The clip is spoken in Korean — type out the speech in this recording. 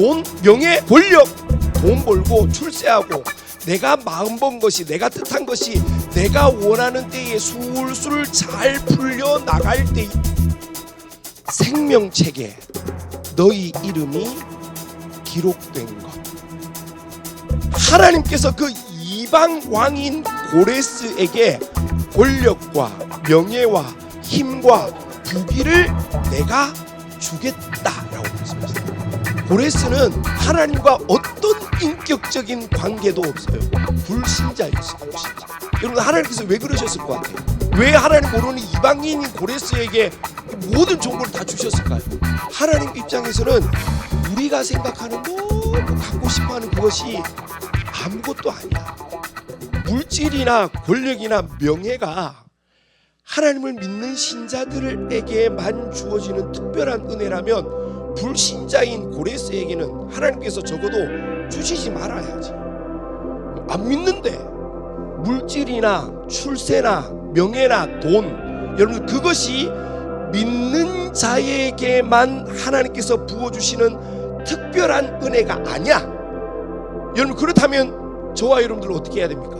돈, 명예, 권력, 돈 벌고 출세하고 내가 마음 본 것이 내가 뜻한 것이 내가 원하는 때에 술술 잘 풀려 나갈 때 생명책에 너희 이름이 기록된 것. 하나님께서 그 이방 왕인 고레스에게 권력과 명예와 힘과 부귀를 내가 주겠다라고 말씀하셨어요. 고레스는 하나님과 어떤 인격적인 관계도 없어요. 불신자였어요. 불신자. 여러분 하나님께서 왜 그러셨을 것 같아요? 왜 하나님 모르는 이방인인 고레스에게 모든 정보를 다 주셨을까요? 하나님 입장에서는 우리가 생각하는 너무 갖고 싶어하는 그것이 아무것도 아니야. 물질이나 권력이나 명예가 하나님을 믿는 신자들에게만 주어지는 특별한 은혜라면 불신자인 고레스에게는 하나님께서 적어도 주시지 말아야지. 안 믿는데 물질이나 출세나 명예나 돈 여러분 그것이 믿는 자에게만 하나님께서 부어주시는 특별한 은혜가 아니야. 여러분 그렇다면 저와 여러분들 어떻게 해야 됩니까?